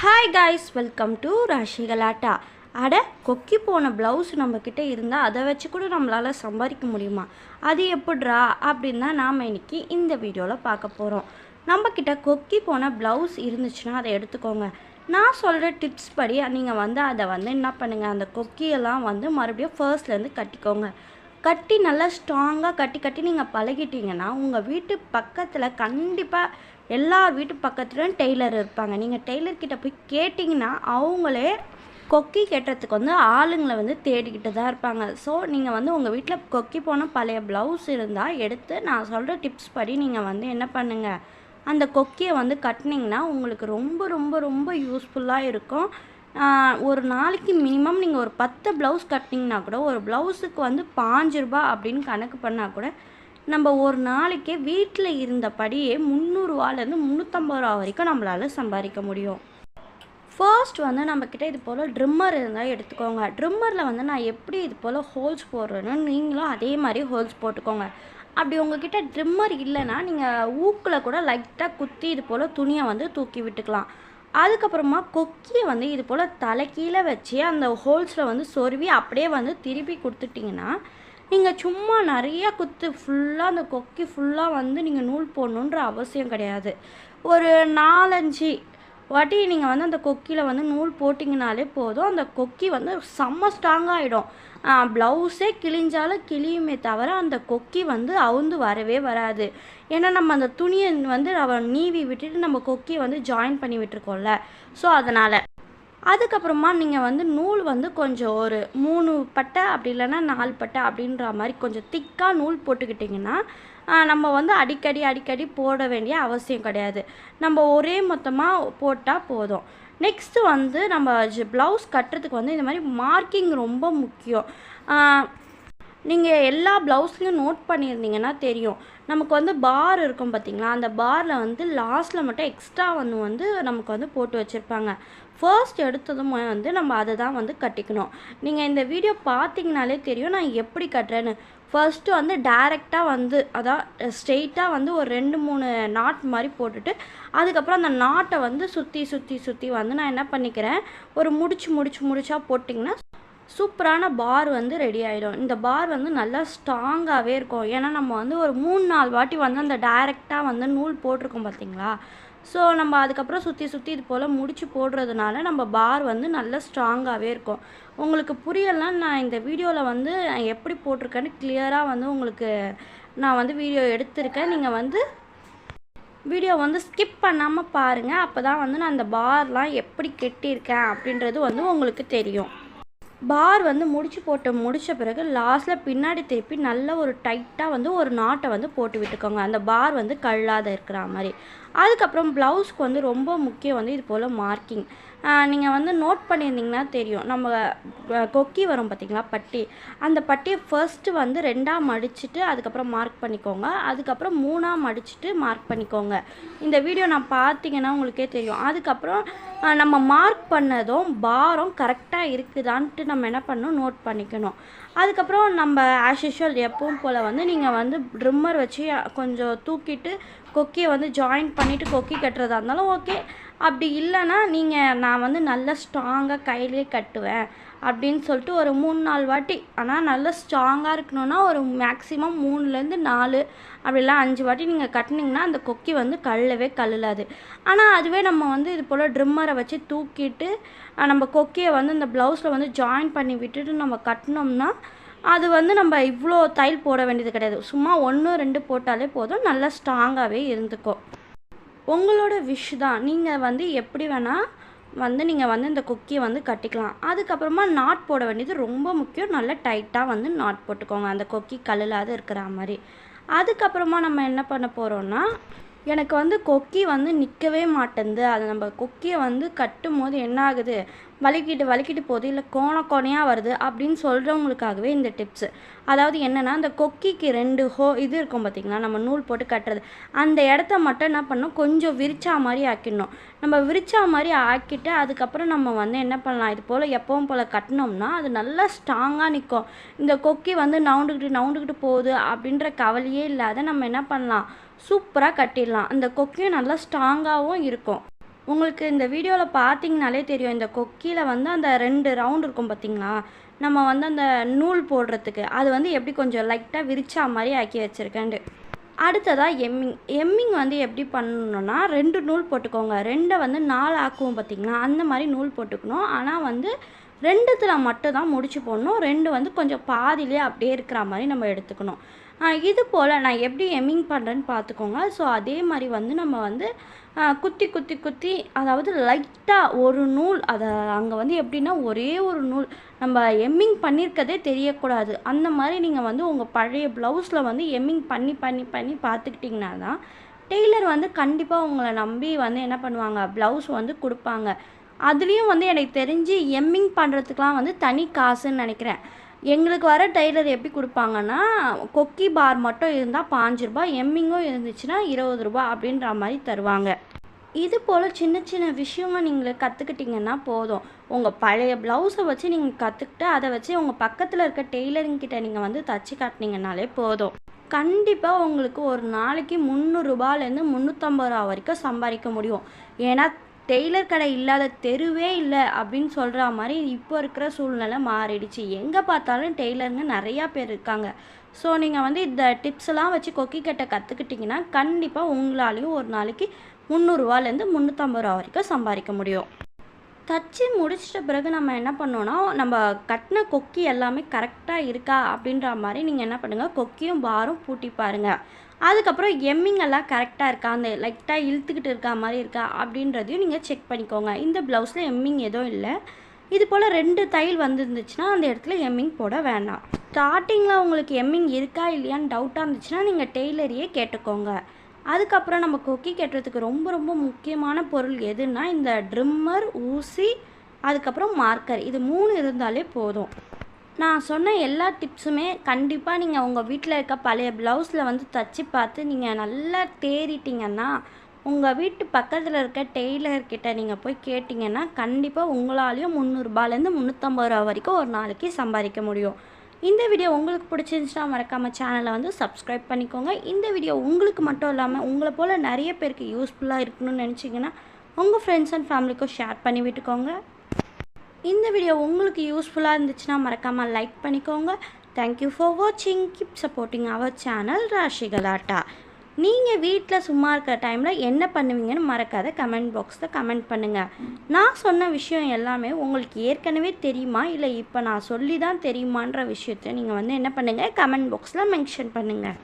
Hi guys welcome to Rashigalatta அட கொக்கி போன ப்ளவுஸ் நம்மக்கிட்ட இருந்தால் அதை வச்சு கூட நம்மளால் சம்பாதிக்க முடியுமா? அது எப்படிரா அப்படின்னு தான் நாம் இன்னைக்கு இந்த வீடியோவில் பார்க்க போகிறோம் நம்மக்கிட்ட கொக்கி போன ப்ளவுஸ் இருந்துச்சுன்னா அதை எடுத்துக்கோங்க. நான் சொல்கிற டிப்ஸ் படி நீங்கள் வந்து அதை வந்து என்ன பண்ணுங்கள் அந்த கொக்கியெல்லாம் வந்து மறுபடியும் ஃபர்ஸ்ட்லேருந்து கட்டிக்கோங்க. கட்டி நல்லா ஸ்ட்ராங்காக கட்டி கட்டி நீங்கள் பழகிட்டீங்கன்னா உங்கள் வீட்டு பக்கத்தில் கண்டிப்பாக எல்லார் வீட்டு பக்கத்துலையும் டெய்லர் இருப்பாங்க. நீங்கள் டெய்லர்கிட்ட போய் கேட்டிங்கன்னா அவங்களே கொக்கி கட்டுறதுக்கு வந்து ஆளுங்களை வந்து தேடிக்கிட்டு தான் இருப்பாங்க. ஸோ நீங்கள் வந்து உங்கள் வீட்டில் கொக்கி போன பழைய ப்ளவுஸ் இருந்தால் எடுத்து நான் சொல்கிற டிப்ஸ் படி நீங்கள் வந்து என்ன பண்ணுங்கள் அந்த கொக்கியை வந்து கட்டினீங்கன்னா உங்களுக்கு ரொம்ப ரொம்ப ரொம்ப யூஸ்ஃபுல்லாக இருக்கும். ஒரு நாளைக்கு மினிமம் நீங்கள் ஒரு பத்து ப்ளவுஸ் கட்டினீங்கன்னா கூட ஒரு ப்ளவுஸுக்கு வந்து பாஞ்சு ரூபாய் அப்படின்னு கணக்கு பண்ணால் கூட நம்ம ஒரு நாளைக்கே வீட்டில் இருந்தபடியே முந்நூறுவாலேருந்து முந்நூற்றம்பது ரூபா வரைக்கும் நம்மளால் சம்பாதிக்க முடியும். ஃபர்ஸ்ட் வந்து நம்மக்கிட்ட இது போல் ட்ரிம்மர் இருந்தால் எடுத்துக்கோங்க. ட்ரிம்மரில் வந்து நான் எப்படி இது போல் ஹோல்ஸ் போடுறேன்னு நீங்களும் அதே மாதிரி ஹோல்ஸ் போட்டுக்கோங்க. அப்படி உங்ககிட்ட ட்ரிம்மர் இல்லைன்னா நீங்கள் ஊக்கில் கூட லைட்டாக குத்தி இது போல் துணியை வந்து தூக்கி விட்டுக்கலாம். அதுக்கப்புறமா கொக்கியை வந்து இது போல் தலைக்கீழே வச்சு அந்த ஹோல்ஸில் வந்து சொருவி அப்படியே வந்து திருப்பி கொடுத்துட்டிங்கன்னா நீங்கள் சும்மா நிறையா குத்து ஃபுல்லாக அந்த கொக்கி ஃபுல்லாக வந்து நீங்கள் நூல் போடணுன்ற அவசியம் கிடையாது. ஒரு நாலஞ்சு வாட்டி நீங்கள் வந்து அந்த கொக்கியில் வந்து நூல் போட்டிங்கனாலே போதும். அந்த கொக்கி வந்து செம்ம ஸ்ட்ராங்காகிடும் ப்ளவுஸே கிழிஞ்சாலும் கிழியுமே தவிர அந்த கொக்கி வந்து அவுந்து வரவே வராது. ஏன்னா நம்ம அந்த துணியை வந்து அவ நீவி விட்டுட்டு நம்ம கொக்கியை வந்து ஜாயின் பண்ணி விட்டுருக்கோம்ல. ஸோ அதனால் அதுக்கப்புறமா நீங்கள் வந்து நூல் வந்து கொஞ்சம் ஒரு மூணு பட்டை அப்படி இல்லைன்னா நாலு பட்டை அப்படின்ற மாதிரி கொஞ்சம் திக்காக நூல் போட்டுக்கிட்டிங்கன்னா நம்ம வந்து அடிக்கடி அடிக்கடி போட வேண்டிய அவசியம் கிடையாது. நம்ம ஒரே மொத்தமாக போட்டால் போதும். நெக்ஸ்ட்டு வந்து நம்ம ப்ளவுஸ் கட்டுறதுக்கு வந்து இந்த மாதிரி மார்க்கிங் ரொம்ப முக்கியம். நீங்கள் எல்லா ப்ளவுஸ்லையும் நோட் பண்ணியிருந்தீங்கன்னா தெரியும். நமக்கு வந்து பார் இருக்கும் பார்த்தீங்களா அந்த பாரில் வந்து லாஸ்ட்டில் மட்டும் எக்ஸ்ட்ரா ஒன்று வந்து நமக்கு வந்து போட்டு வச்சுருப்பாங்க. ஃபர்ஸ்ட் எடுத்ததுமே வந்து நம்ம அதை தான் வந்து கட்டிக்கணும். நீங்கள் இந்த வீடியோ பார்த்தீங்கனாலே தெரியும் நான் எப்படி கட்டுறேன்னு. ஃபர்ஸ்ட்டு வந்து டேரெக்டாக வந்து அதான் ஸ்ட்ரெயிட்டாக வந்து ஒரு ரெண்டு மூணு நாட் மாதிரி போட்டுட்டு அதுக்கப்புறம் அந்த நாட்டை வந்து சுற்றி சுற்றி சுற்றி வந்து நான் என்ன பண்ணிக்கிறேன்? ஒரு முடிச்சு முடிச்சு முடிச்சா போட்டிங்கன்னா சூப்பரான பார் வந்து ரெடி ஆகிடும் இந்த பார் வந்து நல்லா ஸ்ட்ராங்காகவே இருக்கும். ஏன்னா நம்ம வந்து ஒரு மூணு நாலு வாட்டி வந்து அந்த டைரெக்டாக வந்து நூல் போட்டிருக்கோம் பார்த்தீங்களா ஸோ நம்ம அதுக்கப்புறம் சுற்றி சுற்றி இது போல் முடிச்சு போடுறதுனால நம்ம பார் வந்து நல்லா ஸ்ட்ராங்காகவே இருக்கும். உங்களுக்கு புரியலாம் நான் இந்த வீடியோவில் வந்து எப்படி போட்டிருக்கேன்னு கிளியராக வந்து உங்களுக்கு நான் வந்து வீடியோ எடுத்திருக்கேன். நீங்கள் வந்து வீடியோ வந்து ஸ்கிப் பண்ணாமல் பாருங்கள் அப்போ தான் வந்து நான் அந்த பார்லாம் எப்படி கெட்டியிருக்கேன் அப்படின்றது வந்து உங்களுக்கு தெரியும். பார் வந்து முடிச்சு போட்டு முடித்த பிறகு லாஸ்ட்டில் பின்னாடி திருப்பி நல்ல ஒரு டைட்டாக வந்து ஒரு நாட்டை வந்து போட்டு விட்டுக்கோங்க. அந்த பார் வந்து கல்லாத இருக்கிற மாதிரி. அதுக்கப்புறம் ப்ளவுஸ்க்கு வந்து ரொம்ப முக்கியம் வந்து இது போல் மார்க்கிங். நீங்கள் வந்து நோட் பண்ணியிருந்தீங்கன்னா தெரியும். நம்ம கொக்கி வரும் பார்த்தீங்களா பட்டி. அந்த பட்டியை ஃபர்ஸ்ட்டு வந்து ரெண்டாக மடிச்சுட்டு அதுக்கப்புறம் மார்க் பண்ணிக்கோங்க. அதுக்கப்புறம் மூணாக மடிச்சுட்டு மார்க் பண்ணிக்கோங்க. இந்த வீடியோ நான் பார்த்தீங்கன்னா உங்களுக்கே தெரியும். அதுக்கப்புறம் நம்ம மார்க் பண்ணதும் பாரம் கரெக்டாக இருக்குதான்ட்டு நம்ம என்ன பண்ணணும்? நோட் பண்ணிக்கணும். அதுக்கப்புறம் நம்ம ஆஸ் யூஷுவல் எப்பவும் போல் வந்து நீங்கள் வந்து ட்ரிம்மர் வச்சு கொஞ்சம் தூக்கிட்டு கொக்கியை வந்து ஜாயின் பண்ணிவிட்டு கொக்கி கட்டுறதா இருந்தாலும் ஓகே அப்படி இல்லைன்னா நீங்கள் நான் வந்து நல்லா ஸ்ட்ராங்காக கையிலே கட்டுவேன் அப்படின்னு சொல்லிட்டு ஒரு மூணு நாலு வாட்டி. ஆனால் நல்லா ஸ்ட்ராங்காக இருக்கணும்னா ஒரு மேக்ஸிமம் மூணுலேருந்து நாலு அப்படிலாம் அஞ்சு வாட்டி நீங்கள் கட்டினீங்கன்னா அந்த கொக்கி வந்து கல்லவே கல்லாது. ஆனால் அதுவே நம்ம வந்து இது போல் ட்ரிம்மரை வச்சு தூக்கிட்டு நம்ம கொக்கியை வந்து இந்த ப்ளவுஸில் வந்து ஜாயின் பண்ணி விட்டுட்டு நம்ம கட்டினோம்னா அது வந்து நம்ம இவ்வளோ தையல் போட வேண்டியது கிடையாது. சும்மா ஒன்று ரெண்டு போட்டாலே போதும். நல்லா ஸ்ட்ராங்காகவே இருந்துக்கும் உங்களோட விஷ் தான். நீங்கள் வந்து எப்படி வேணால் வந்து நீங்கள் வந்து இந்த கொக்கியை வந்து கட்டிக்கலாம். அதுக்கப்புறமா நாட் போட வேண்டியது ரொம்ப முக்கியம். நல்லா டைட்டாக வந்து நாட் போட்டுக்கோங்க. அந்த கொக்கி கல்லில்லாத இருக்கிற மாதிரி. அதுக்கப்புறமா நம்ம என்ன பண்ண போகிறோன்னா எனக்கு வந்து கொக்கி வந்து நிற்கவே மாட்டேங்குது அது நம்ம கொக்கியை வந்து கட்டும் போது என்ன ஆகுது வலிக்கிட்டு வலிக்கிட்டு போகுது. இல்லை கோண கோணையாக வருது அப்படின்னு சொல்கிறவங்களுக்காகவே இந்த டிப்ஸு அதாவது என்னென்னா அந்த கொக்கிக்கு ரெண்டு ஹோ இது இருக்கும் பார்த்திங்களா நம்ம நூல் போட்டு கட்டுறது. அந்த இடத்த மட்டும் என்ன பண்ணணும்? கொஞ்சம் விரிச்சா மாதிரி ஆக்கிடணும். நம்ம விரிச்சா மாதிரி ஆக்கிட்டு அதுக்கப்புறம் நம்ம வந்து என்ன பண்ணலாம்? இது போல் எப்பவும் போல் கட்டினோம்னா அது நல்லா ஸ்ட்ராங்காக நிற்கும் இந்த கொக்கி வந்து நவுண்டுக்கிட்டு நவுண்டுக்கிட்டு போகுது அப்படின்ற கவலையே இல்லாத நம்ம என்ன பண்ணலாம்? சூப்பராக கட்டிடலாம். அந்த கொக்கியும் நல்லா ஸ்ட்ராங்காகவும் இருக்கும். உங்களுக்கு இந்த வீடியோவில் பார்த்தீங்கனாலே தெரியும். இந்த கொக்கியில் வந்து அந்த ரெண்டு ரவுண்ட் இருக்கும் பார்த்தீங்களா நம்ம வந்து அந்த நூல் போடுறதுக்கு. அது வந்து எப்படி கொஞ்சம் லைட்டாக விரிச்சா மாதிரி ஆக்கி வச்சுருக்கேன்ட்டு. அடுத்ததாக எம்மிங் எம்மிங் வந்து எப்படி பண்ணணும்னா ரெண்டு நூல் போட்டுக்கோங்க. ரெண்டை வந்து நாலு ஆக்குவோம் பார்த்திங்களா அந்த மாதிரி நூல் போட்டுக்கணும். ஆனால் வந்து ரெண்டுத்தில் மட்டும் தான் முடிச்சு போடணும். ரெண்டு வந்து கொஞ்சம் பாதியிலே அப்படியே இருக்கிற மாதிரி நம்ம எடுத்துக்கணும். இது போல் நான் எப்படி எம்மிங் பண்ணுறேன்னு பார்த்துக்கோங்க. ஸோ அதே மாதிரி வந்து நம்ம வந்து குத்தி குத்தி குத்தி அதாவது லைட்டாக ஒரு நூல் அதை அங்கே வந்து எப்படின்னா ஒரே ஒரு நூல் நம்ம எம்மிங் பண்ணியிருக்கதே தெரியக்கூடாது. அந்த மாதிரி நீங்கள் வந்து உங்கள் பழைய ப்ளவுஸில் வந்து எம்மிங் பண்ணி பண்ணி பண்ணி பார்த்துக்கிட்டிங்கன்னா தான் டெய்லர் வந்து கண்டிப்பாக உங்களை நம்பி வந்து என்ன பண்ணுவாங்க ப்ளவுஸ் வந்து கொடுப்பாங்க. அதுலேயும் வந்து எனக்கு தெரிஞ்சு எம்மிங் பண்ணுறதுக்குலாம் வந்து தனி காசுன்னு நினைக்கிறேன். எங்களுக்கு வர டெய்லர் எப்படி கொடுப்பாங்கன்னா கொக்கி பார் மட்டும் இருந்தால் பாஞ்சு ரூபாய் எம்மிங்கும் இருந்துச்சுன்னா இருபது ரூபா அப்படின்ற மாதிரி தருவாங்க. இது போல் சின்ன சின்ன விஷயங்கள் நீங்கள் கற்றுக்கிட்டிங்கன்னா போதும். உங்கள் பழைய ப்ளவுஸை வச்சு நீங்கள் கற்றுக்கிட்டு அதை வச்சு உங்கள் பக்கத்தில் இருக்க டெய்லரிங் கிட்ட நீங்கள் வந்து தச்சு காட்டினீங்கனாலே போதும். கண்டிப்பாக உங்களுக்கு ஒரு நாளைக்கு முந்நூறுரூபாலேருந்து முந்நூற்றம்பது ரூபா வரைக்கும் சம்பாதிக்க முடியும். ஏன்னா டெய்லர் கடை இல்லாத தெருவே இல்லை அப்படின்னு சொல்கிற மாதிரி இப்போ இருக்கிற சூழ்நிலை மாறிடுச்சு. எங்கே பார்த்தாலும் டெய்லருங்க நிறையா பேர் இருக்காங்க. ஸோ நீங்கள் வந்து இந்த டிப்ஸ் எல்லாம் வச்சு கொக்கி கட்டை கற்றுக்கிட்டிங்கன்னா கண்டிப்பாக உங்களாலேயும் ஒரு நாளைக்கு முந்நூறுரூவாலேருந்து முந்நூற்றம்பது ரூபா வரைக்கும் சம்பாதிக்க முடியும். தச்சு முடிச்சிட்ட பிறகு நம்ம என்ன பண்ணோன்னா நம்ம கட்டின கொக்கி எல்லாமே கரெக்டாக இருக்கா அப்படின்ற மாதிரி நீங்கள் என்ன பண்ணுங்கள் கொக்கியும் பாரும் பூட்டி பாருங்கள் அதுக்கப்புறம் எம்மிங் எல்லாம் கரெக்டாக இருக்கா? அந்த லைட்டாக இழுத்துக்கிட்டு இருக்கா மாதிரி இருக்கா? அப்படின்றதையும் நீங்கள் செக் பண்ணிக்கோங்க. இந்த ப்ளவுஸில் எம்மிங் எதுவும் இல்லை. இது போல் ரெண்டு தையல் வந்துருந்துச்சுன்னா அந்த இடத்துல எம்மிங் போட வேண்டாம் ஸ்டார்டிங்கில் உங்களுக்கு எம்மிங் இருக்கா இல்லையான்னு டவுட்டாக இருந்துச்சுன்னா நீங்கள் டெய்லரையே கேட்டுக்கோங்க. அதுக்கப்புறம் நம்ம கொக்கி கட்டுறதுக்கு ரொம்ப ரொம்ப முக்கியமான பொருள் எதுன்னா இந்த ட்ரிம்மர் ஊசி அதுக்கப்புறம் மார்க்கர் இது மூணு இருந்தாலே போதும். நான் சொன்ன எல்லா டிப்ஸுமே கண்டிப்பாக நீங்கள் உங்கள் வீட்டில் இருக்க பழைய ப்ளவுஸில் வந்து தச்சு பார்த்து நீங்கள் நல்லா தேறிட்டிங்கன்னா உங்கள் வீட்டு பக்கத்தில் இருக்க டெய்லர்கிட்ட நீங்கள் போய் கேட்டிங்கன்னா கண்டிப்பாக உங்களாலேயும் முந்நூறுபாலேருந்து முந்நூற்றம்பது ரூபா வரைக்கும் ஒரு நாளைக்கு சம்பாதிக்க முடியும். இந்த வீடியோ உங்களுக்கு பிடிச்சிருந்துச்சுன்னா மறக்காமல் சேனலை வந்து சப்ஸ்கிரைப் பண்ணிக்கோங்க. இந்த வீடியோ உங்களுக்கு மட்டும் இல்லாமல் உங்களை போல் நிறைய பேருக்கு யூஸ்ஃபுல்லாக இருக்கணும்னு நினச்சிங்கன்னா உங்கள் ஃப்ரெண்ட்ஸ் அண்ட் ஃபேமிலிக்கும் ஷேர் பண்ணி விட்டுக்கோங்க. இந்த வீடியோ உங்களுக்கு யூஸ்ஃபுல்லாக இருந்துச்சுன்னா மறக்காமல் லைக் பண்ணிக்கோங்க. தேங்க்யூ ஃபார் வாட்சிங் keep supporting our channel Rashigalatta நீங்கள் வீட்டில் சும்மா இருக்கிற டைமில் என்ன பண்ணுவீங்கன்னு மறக்காத கமெண்ட் பாக்ஸில் கமெண்ட் பண்ணுங்கள் நான் சொன்ன விஷயம் எல்லாமே உங்களுக்கு ஏற்கனவே தெரியுமா? இல்லை இப்போ நான் சொல்லி தான் தெரியுமான்ற விஷயத்தை நீங்கள் வந்து என்ன பண்ணுங்கள் கமெண்ட் பாக்ஸில் மென்ஷன் பண்ணுங்கள்